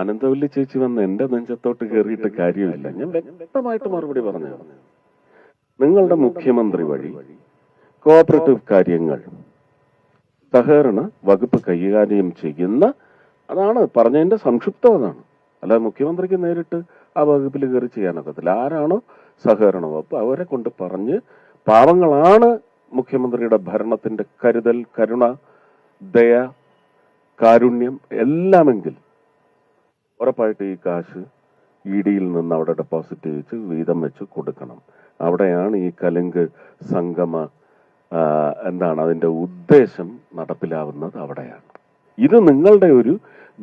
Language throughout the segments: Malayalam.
അനന്തവല്ലി ചേച്ചി വന്ന് എന്റെ നെഞ്ചത്തോട്ട് കയറിയിട്ട് കാര്യമില്ല. ഞാൻ വ്യക്തമായിട്ട് മറുപടി പറഞ്ഞു നിങ്ങളുടെ മുഖ്യമന്ത്രി വഴി കോപ്പറേറ്റീവ് കാര്യങ്ങൾ സഹകരണ വകുപ്പ് കൈകാര്യം ചെയ്യുന്ന അതാണ് പറഞ്ഞതിന്റെ സംക്ഷിപ്തം അതാണ്. അല്ലാതെ മുഖ്യമന്ത്രിക്ക് നേരിട്ട് ആ വകുപ്പിൽ കയറി ചെയ്യാനൊക്കത്തില്ല ആരാണോ സഹകരണ വകുപ്പ് അവരെ കൊണ്ട് പറഞ്ഞ് പാവങ്ങളാണ് മുഖ്യമന്ത്രിയുടെ ഭരണത്തിന്റെ കരുതൽ കരുണ ദയ കാരുണ്യം എല്ലാമെങ്കിൽ ഉറപ്പായിട്ട് ഈ കാശ് ഇ ഡിയിൽ നിന്ന് അവിടെ ഡെപ്പോസിറ്റ് ചെയ്ത് വീതം വെച്ച് കൊടുക്കണം. അവിടെയാണ് ഈ കലുങ്ക് സംഗമ എന്താണ് അതിന്റെ ഉദ്ദേശം നടപ്പിലാവുന്നത് അവിടെയാണ്. ഇത് നിങ്ങളുടെ ഒരു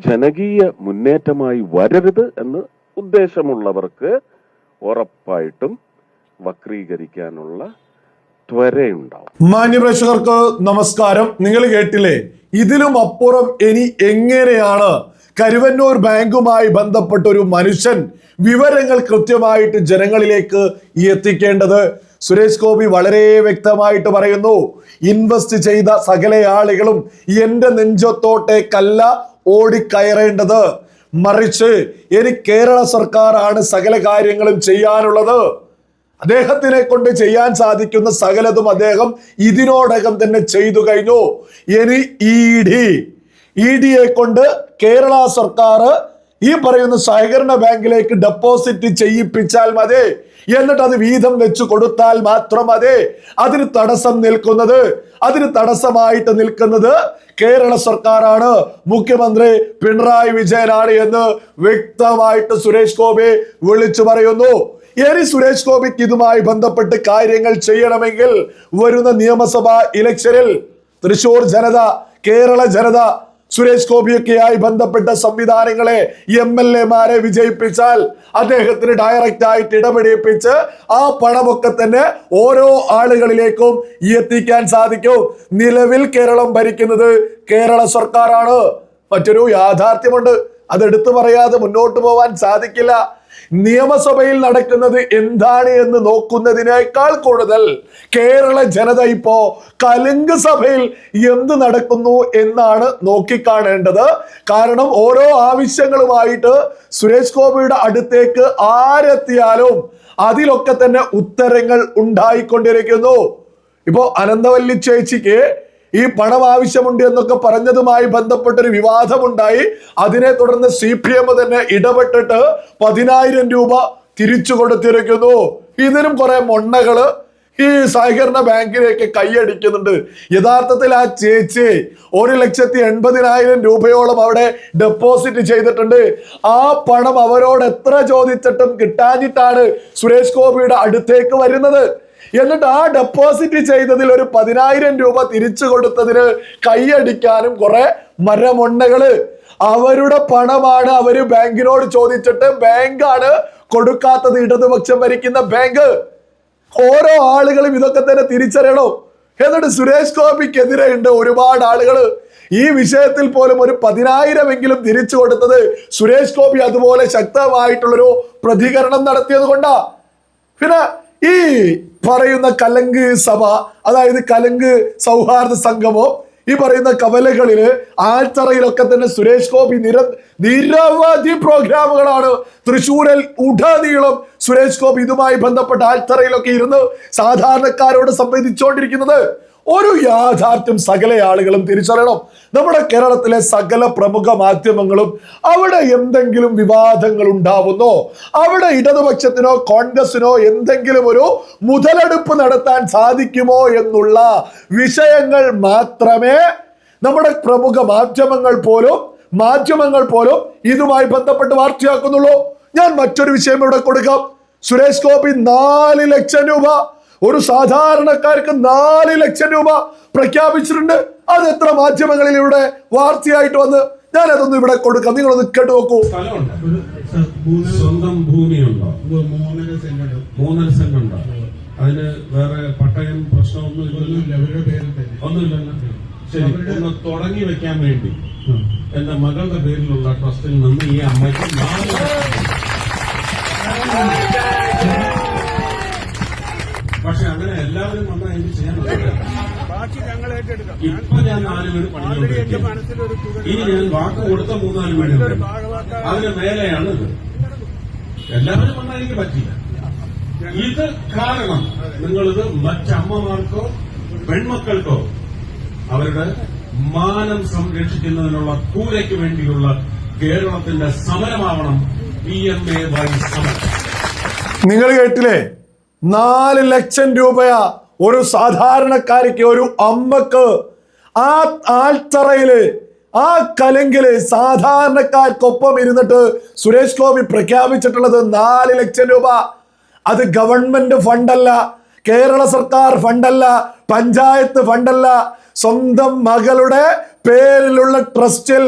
ജനകീയ മുന്നേറ്റമായി വരരുത് എന്ന് ഉദ്ദേശമുള്ളവർക്ക് ഉറപ്പായിട്ടും വക്രീകരിക്കാനുള്ള ത്വരയുണ്ടാവും. മാന്യപ്രേക്ഷകർക്ക് നമസ്കാരം. നിങ്ങൾ കേട്ടില്ലേ? ഇതിലും അപ്പുറം ഇനി എങ്ങനെയാണ് കരുവന്നൂർ ബാങ്കുമായി ബന്ധപ്പെട്ട ഒരു മനുഷ്യൻ വിവരങ്ങൾ കൃത്യമായിട്ട് ജനങ്ങളിലേക്ക് എത്തിക്കേണ്ടത്. സുരേഷ് ഗോപി വളരെ വ്യക്തമായിട്ട് പറയുന്നു ഇൻവെസ്റ്റ് ചെയ്ത സകല ആളുകളും എന്റെ നെഞ്ചത്തോട്ടേക്കല്ല ഓടിക്കയറേണ്ടത്. മറിച്ച് ഇനി കേരള സർക്കാരാണ് സകല കാര്യങ്ങളും ചെയ്യാനുള്ളത്. അദ്ദേഹത്തിനെ കൊണ്ട് ചെയ്യാൻ സാധിക്കുന്ന സകലതും അദ്ദേഹം ഇതിനോടകം തന്നെ ചെയ്തു കഴിഞ്ഞു. ഇനി ഇ ഡി ഇ ഡിയെ കൊണ്ട് കേരള സർക്കാർ ഈ പറയുന്ന സഹകരണ ബാങ്കിലേക്ക് ഡെപ്പോസിറ്റ് ചെയ്യിപ്പിച്ചാൽ മതി. എന്നിട്ട് അത് വീതം വെച്ച് കൊടുത്താൽ മാത്രം മതി. അതിന് തടസ്സം നിൽക്കുന്നത് അതിന് തടസ്സമായിട്ട് നിൽക്കുന്നത് കേരള സർക്കാരാണ്. മുഖ്യമന്ത്രി പിണറായി വിജയനാണ് എന്ന് വ്യക്തമായിട്ട് സുരേഷ് ഗോപി വിളിച്ചു പറയുന്നു. ഇനി സുരേഷ് ഗോപിക്ക് ഇതുമായി ബന്ധപ്പെട്ട് കാര്യങ്ങൾ ചെയ്യണമെങ്കിൽ വരുന്ന നിയമസഭാ ഇലക്ഷനിൽ തൃശൂർ ജനത കേരള ജനത സുരേഷ് ഗോപിയൊക്കെയായി ബന്ധപ്പെട്ട സംവിധാനങ്ങളെ എം എൽ എമാരെ വിജയിപ്പിച്ചാൽ അദ്ദേഹത്തിന് ഡയറക്റ്റ് ആയിട്ട് ഇടപെടിപ്പിച്ച് ആ പണമൊക്കെ തന്നെ ഓരോ ആളുകളിലേക്കും എത്തിക്കാൻ സാധിക്കും. നിലവിൽ കേരളം ഭരിക്കുന്നത് കേരള സർക്കാരാണ്. മറ്റൊരു യാഥാർത്ഥ്യമുണ്ട്. അത് എടുത്തു പറയാതെ മുന്നോട്ട് പോവാൻ സാധിക്കില്ല. നിയമസഭയിൽ നടക്കുന്നത് എന്താണ് എന്ന് നോക്കുന്നതിനേക്കാൾ കൂടുതൽ കേരള ജനത ഇപ്പോ കലുങ്ക് സഭയിൽ എന്ത് നടക്കുന്നു എന്നാണ് നോക്കിക്കാണേണ്ടത്. കാരണം ഓരോ ആവശ്യങ്ങളുമായിട്ട് സുരേഷ് ഗോപിയുടെ അടുത്തേക്ക് ആരെത്തിയാലും അതിലൊക്കെ തന്നെ ഉത്തരങ്ങൾ ഉണ്ടായിക്കൊണ്ടിരിക്കുന്നു. ഇപ്പോ അനന്തവല്ലി ചേച്ചിക്ക് ഈ പണം ആവശ്യമുണ്ട് എന്നൊക്കെ പറഞ്ഞതുമായി ബന്ധപ്പെട്ടൊരു വിവാദമുണ്ടായി. അതിനെ തുടർന്ന് സി പി എം തന്നെ ഇടപെട്ടിട്ട് പതിനായിരം രൂപ തിരിച്ചു കൊടുത്തിരിക്കുന്നു. ഇതിനും കുറെ മൊണ്ണകൾ ഈ സഹകരണ ബാങ്കിലേക്ക് കൈയടിക്കുന്നുണ്ട്. യഥാർത്ഥത്തിൽ ആ ചേച്ചി ഒരു ലക്ഷത്തി എൺപതിനായിരം രൂപയോളം അവിടെ ഡെപ്പോസിറ്റ് ചെയ്തിട്ടുണ്ട്. ആ പണം അവരോട് എത്ര ചോദിച്ചിട്ടും കിട്ടാഞ്ഞിട്ടാണ് സുരേഷ് ഗോപിയുടെ അടുത്തേക്ക് വരുന്നത്. എന്നിട്ട് ആ ഡെപ്പോസിറ്റ് ചെയ്തതിൽ ഒരു പതിനായിരം രൂപ തിരിച്ചു കൊടുത്തതിന് കൈയടിക്കാനും കുറെ മരമൊണ്ണകൾ അവരുടെ പണമാണ് അവർ ബാങ്കിനോട് ചോദിച്ചിട്ട് ബാങ്കാണ് കൊടുക്കാത്തത് ഇടതുപക്ഷം ഭരിക്കുന്ന ബാങ്ക്. ഓരോ ആളുകളും ഇതൊക്കെ തന്നെ തിരിച്ചറിയണം. എന്നിട്ട് സുരേഷ് ഗോപിക്കെതിരെ ഉണ്ട് ഒരുപാട് ആളുകൾ ഈ വിഷയത്തിൽ പോലും ഒരു പതിനായിരം എങ്കിലും തിരിച്ചു കൊടുത്തത് സുരേഷ് ഗോപി അതുപോലെ ശക്തമായിട്ടുള്ളൊരു പ്രതികരണം നടത്തിയത് കൊണ്ടാ. പിന്നെ ഈ പറയുന്ന കലങ്ക് സഭ അതായത് കലങ്ക് സൗഹാർദ്ദ സംഗമോ ഈ പറയുന്ന കവലകളിൽ ആൽത്തറയിലൊക്കെ തന്നെ സുരേഷ് ഗോപി നിര നിരവധി പ്രോഗ്രാമുകളാണ്. തൃശ്ശൂരിൽ ഉടനീളം സുരേഷ് ഗോപി ഇതുമായി ബന്ധപ്പെട്ട ആൽത്തറയിലൊക്കെ ഇരുന്ന് സാധാരണക്കാരോട് സംവദിച്ചുകൊണ്ടിരിക്കുന്നത് ഒരു യാഥാർത്ഥ്യം സകല ആളുകളും തിരിച്ചറിയണം. നമ്മുടെ കേരളത്തിലെ സകല പ്രമുഖ മാധ്യമങ്ങളും അവിടെ എന്തെങ്കിലും വിവാദങ്ങൾ ഉണ്ടാവുന്നോ അവിടെ ഇടതുപക്ഷത്തിനോ കോൺഗ്രസിനോ എന്തെങ്കിലും ഒരു മുതലെടുപ്പ് നടത്താൻ സാധിക്കുമോ എന്നുള്ള വിഷയങ്ങൾ മാത്രമേ നമ്മുടെ പ്രമുഖ മാധ്യമങ്ങൾ പോലും മാധ്യമങ്ങൾ പോലും ഇതുമായി ബന്ധപ്പെട്ട് വാർത്തയാക്കുന്നുള്ളൂ. ഞാൻ മറ്റൊരു വിഷയം ഇവിടെ കൊടുക്കാം. സുരേഷ് ഗോപി നാല് ലക്ഷം രൂപ ഒരു സാധാരണക്കാർക്ക് നാല് ലക്ഷം രൂപ പ്രഖ്യാപിച്ചിട്ടുണ്ട്. അത് എത്ര മാധ്യമങ്ങളിലൂടെ വാർത്തയായിട്ട് വന്ന് ഞാൻ അതൊന്നും ഇവിടെ കൊടുക്കാം. നിങ്ങളൊന്ന് കേട്ടു നോക്കൂ. സ്വന്തം ഭൂമിയുണ്ടോ? മൂന്നര സെന്റ് മൂന്നര സെന്റ് ഉണ്ടോ അതിന് വേറെ പട്ടയം പ്രശ്നമൊന്നും ഒന്നുമില്ലല്ലോ? ശരി ഒന്ന് തുടങ്ങി വെക്കാൻ വേണ്ടി. എന്റെ മകളുടെ പേരിലുള്ള ട്രസ്റ്റിൽ നിന്ന് ഈ അമ്മയ്ക്ക് നാല്. പക്ഷെ അങ്ങനെ എല്ലാവരും വന്നാൽ എനിക്ക് ചെയ്യാൻ പറ്റില്ല. ബാക്കി ഞങ്ങൾ ഏറ്റെടുക്കാം. ഇപ്പൊ ഞാൻ നാല് വീട് എന്റെ പണിഞ്ഞുകൊണ്ടിരിക്കും ഇനി ഞാൻ വാക്ക് കൊടുത്ത മൂന്നാൽ ഭാഗവാക്ക് അതിന് മേലെയാണ് ഇത്. എല്ലാവരും വന്നാൽ എനിക്ക് പറ്റില്ല ഇത് കാരണം നിങ്ങളിത് മറ്റമ്മമാർക്കോ പെൺമക്കൾക്കോ അവരുടെ മാനം സംരക്ഷിക്കുന്നതിനുള്ള കൂലയ്ക്ക് വേണ്ടിയുള്ള കേരളത്തിന്റെ സമരമാവണം പി എം എ വൈ സമരം. നിങ്ങൾ കേട്ടില്ലേ? നാല് ലക്ഷം രൂപയാ ഒരു സാധാരണക്കാരിക്ക് ഒരു അമ്മയ്ക്ക് ആ ആൽത്തറയിൽ ആ കലങ്കിൽ സാധാരണക്കാർക്കൊപ്പം ഇരുന്നിട്ട് സുരേഷ് ഗോപി പ്രഖ്യാപിച്ചിട്ടുള്ളത് നാല് ലക്ഷം രൂപ. അത് ഗവൺമെന്റ് ഫണ്ടല്ല കേരള സർക്കാർ ഫണ്ടല്ല പഞ്ചായത്ത് ഫണ്ടല്ല. സ്വന്തം മകളുടെ പേരിലുള്ള ട്രസ്റ്റിൽ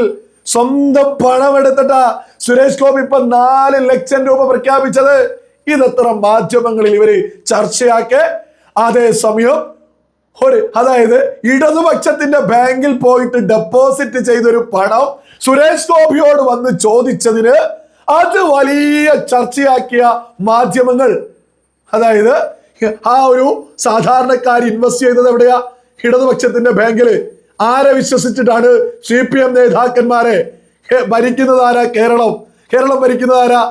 സ്വന്തം പണം പണമെടുത്തിട്ടാ സുരേഷ് ഗോപി ഇപ്പൊ നാല് ലക്ഷം രൂപ പ്രഖ്യാപിച്ചത്. ഇതെത്ര മാധ്യമങ്ങളിൽ ഇവർ ചർച്ചയാക്കി. അതേസമയം ഒരു അതായത് ഇടതുപക്ഷത്തിന്റെ ബാങ്കിൽ പോയിട്ട് ഡെപ്പോസിറ്റ് ചെയ്തൊരു പണം സുരേഷ് ഗോപിയോട് വന്ന് ചോദിച്ചതിന് അത് വലിയ ചർച്ചയാക്കിയ മാധ്യമങ്ങൾ. അതായത് ആ ഒരു സാധാരണക്കാർ ഇൻവെസ്റ്റ് ചെയ്തത് എവിടെയാ? ഇടതുപക്ഷത്തിന്റെ ബാങ്കിൽ. ആരെ വിശ്വസിച്ചിട്ടാണ് സി പി എം നേതാക്കന്മാരെ? ഭരിക്കുന്നതാരാ കേരളം. കേരളം ഭരിക്കുന്നത് ആരാ?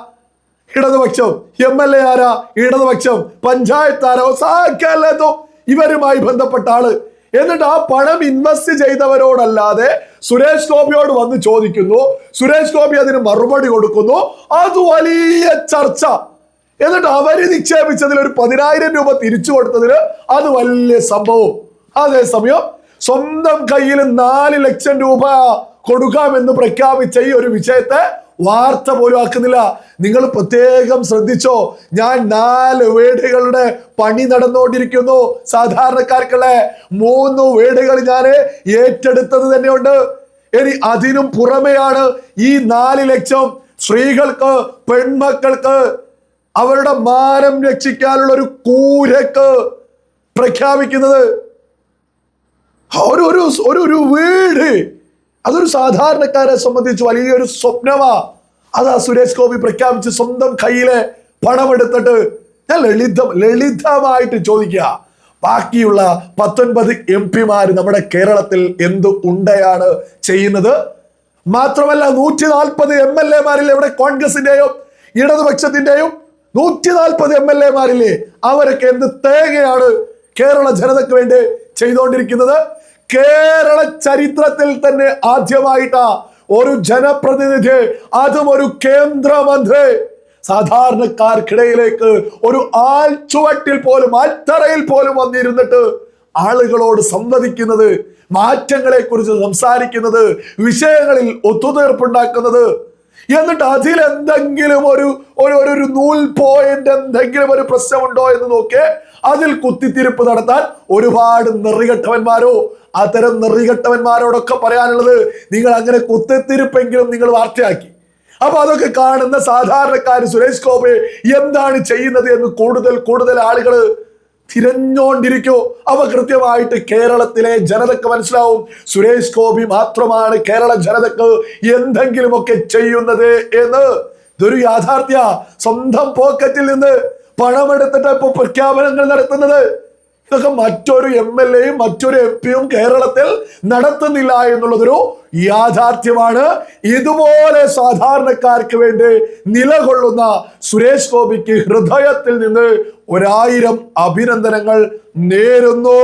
ഇടതുപക്ഷം എം എൽ എ ആരാ? ഇടതുപക്ഷം പഞ്ചായത്ത് ആരോ? സാക്കല്ലോ ഇവരുമായി ബന്ധപ്പെട്ട ആൾ എന്നിട്ട് ആ പണം ഇൻവെസ്റ്റ് ചെയ്തവരോടല്ലാതെ സുരേഷ് ഗോപിയോട് വന്ന് ചോദിക്കുന്നു. സുരേഷ് ഗോപി അതിന് മറുപടി കൊടുക്കുന്നു. അത് വലിയ ചർച്ച. എന്നിട്ട് അവർ നിക്ഷേപിച്ചതിൽ ഒരു പതിനായിരം രൂപ തിരിച്ചു കൊടുത്തതിന് അത് വലിയ സംഭവം. അതേസമയം സ്വന്തം കയ്യിൽ നാല് ലക്ഷം രൂപ കൊടുക്കാമെന്ന് പ്രഖ്യാപിച്ച ഈ ഒരു വിഷയത്തെ വാർത്ത പോലും ആക്കുന്നില്ല. നിങ്ങൾ പ്രത്യേകം ശ്രദ്ധിച്ചോ ഞാൻ നാല് വീടുകളുടെ പണി നടന്നുകൊണ്ടിരിക്കുന്നു. സാധാരണക്കാർക്കുള്ള മൂന്ന് വീടുകൾ ഞാൻ ഏറ്റെടുത്തത് തന്നെയുണ്ട്. ഇനി അതിനും പുറമെയാണ് ഈ നാല് ലക്ഷം സ്ത്രീകൾക്ക് പെൺമക്കൾക്ക് അവരുടെ മാനം രക്ഷിക്കാനുള്ള ഒരു കൂരക്ക് പ്രഖ്യാപിക്കുന്നത്. ഒരു ഒരു വീട് അതൊരു സാധാരണക്കാരെ സംബന്ധിച്ച് വലിയൊരു സ്വപ്നമാ. അതാ സുരേഷ് ഗോപി പ്രഖ്യാപിച്ച് സ്വന്തം കയ്യിലെ പണമെടുത്തിട്ട് ഞാൻ ലളിതം ലളിതമായിട്ട് ചോദിക്കുക. ബാക്കിയുള്ള പത്തൊൻപത് എം പിമാർ നമ്മുടെ കേരളത്തിൽ എന്ത് ഉണ്ടയാണ് ചെയ്യുന്നത്? മാത്രമല്ല നൂറ്റി നാൽപ്പത് എം എൽ എമാരിൽ എവിടെ കോൺഗ്രസിന്റെയും ഇടതുപക്ഷത്തിന്റെയും നൂറ്റി നാൽപ്പത് എം എൽ എമാരില്ലേ അവരൊക്കെ എന്ത് തേങ്ങയാണ് കേരള ജനതയ്ക്ക് വേണ്ടി ചെയ്തുകൊണ്ടിരിക്കുന്നത് കേരള ചരിത്രത്തിൽ തന്നെ ആദ്യമായിട്ട് ഒരു ജനപ്രതിനിധി അതും ഒരു കേന്ദ്രമന്ത്രി. സാധാരണക്കാർക്കിടയിലേക്ക് ഒരു ആൽ ചുവട്ടിൽ പോലും ആൽത്തറയിൽ പോലും വന്നിരുന്നിട്ട് ആളുകളോട് സംവദിക്കുന്നത് മാറ്റങ്ങളെ കുറിച്ച് സംസാരിക്കുന്നത് വിഷയങ്ങളിൽ ഒത്തുതീർപ്പുണ്ടാക്കുന്നത് എന്നിട്ട് അതിൽ എന്തെങ്കിലും ഒരു ഒരു ഒരു- നൂൽ പോയിന്റ് എന്തെങ്കിലും ഒരു പ്രശ്നമുണ്ടോ എന്ന് നോക്കി അതിൽ കുത്തിത്തിരിപ്പ് നടത്താൻ ഒരുപാട് നെറികെട്ടവന്മാരോ അത്തരം നെറികെട്ടവന്മാരോടൊക്കെ പറയാനുള്ളത് നിങ്ങൾ അങ്ങനെ കുത്തിത്തിരിപ്പെങ്കിലും നിങ്ങൾ വാർത്തയാക്കി. അപ്പൊ അതൊക്കെ കാണുന്ന സാധാരണക്കാർ സുരേഷ് ഗോപി എന്താണ് ചെയ്യുന്നത് എന്ന് കൂടുതൽ കൂടുതൽ ആളുകൾ തിരഞ്ഞോണ്ടിരിക്കോ. അവ കൃത്യമായിട്ട് കേരളത്തിലെ ജനതക്ക് മനസ്സിലാവും. സുരേഷ് ഗോപി മാത്രമാണ് കേരള ജനതക്ക് എന്തെങ്കിലുമൊക്കെ ചെയ്യുന്നത് എന്ന്. ഇതൊരു യാഥാർത്ഥ്യ. സ്വന്തം പോക്കറ്റിൽ നിന്ന് പണമെടുത്തിട്ട് ഇപ്പൊ പ്രഖ്യാപനങ്ങൾ നടത്തുന്നത്. ഇതൊക്കെ മറ്റൊരു എം എൽ എയും മറ്റൊരു എം പിയും കേരളത്തിൽ നടത്തുന്നില്ല എന്നുള്ളതൊരു യാഥാർത്ഥ്യമാണ്. ഇതുപോലെ സാധാരണക്കാർക്ക് വേണ്ടി നിലകൊള്ളുന്ന സുരേഷ് ഗോപിക്ക് ഹൃദയത്തിൽ നിന്ന് ഒരായിരം അഭിനന്ദനങ്ങൾ നേരുന്നു.